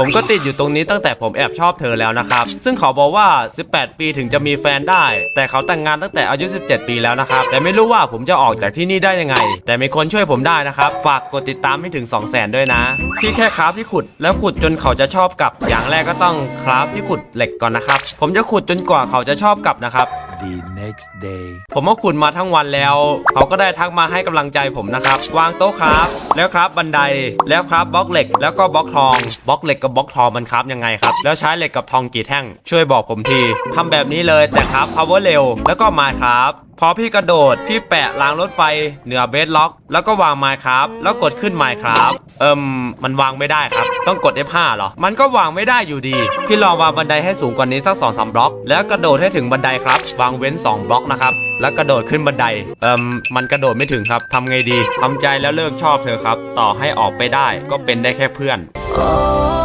ผมก็ติดอยู่ตรงนี้ตั้งแต่ผมแอบชอบเธอแล้วนะครับ ซึ่งเขาบอกว่า 18 ปีถึงจะมีแฟนได้ แต่เขาแต่งงานตั้งแต่อายุ 17 ปีแล้วนะครับ แต่ไม่รู้ว่าผมจะออกจากที่นี่ได้ยังไง แต่มีคนช่วยผมได้นะครับ ฝากกดติดตามให้ถึง 2 0 0 0 0 0 ด้วยนะ ที่แค่คราฟที่ขุด แล้วขุดจนเขาจะชอบกลับ อย่างแรกก็ต้องคราฟที่ขุดเหล็กก่อนนะครับ ผมจะขุดจนกว่าเขาจะชอบกลับนะครับ The next day. ผมก็ขุดมาทั้งวันแล้วเขาก็ได้ทักมาให้กำลังใจผมนะครับ วางโต๊ะครับ แล้วครับบันไดแล้วครับบล็อกเหล็ก แล้วก็บล็อกทองบล็อกเหล็กกับบล็อกทองมันครับยังไงครับ แล้วใช้เหล็กกับทองกี่แท่ง ช่วยบอกผมทีทำแบบนี้เลยแต่ครับ power เร็วแล้วก็มาครับ พอพี่กระโดดพี่แปะรางรถไฟเหนือเบสล็อก แล้วก็วางไมค์ครับแล้วกดขึ้นไมค์ครับเอิมมันวางไม่ได้ครับ ต้องกด F5 เหรอ มันก็วางไม่ได้อยู่ดี พี่ลองวางบันไดให้สูงกว่านี้สัก2อสบล็อก แล้วกระโดดให้ถึงบันไดครับ วางเว้น 2 บล็อกนะครับ แล้วกระโดดขึ้นบันได เอิมมันกระโดดไม่ถึงครับทำไงดีทำใจแล้วเลิกชอบเธอครับ ต่อให้ออกไปได้ก็เป็นได้แค่เพื่อนโอ้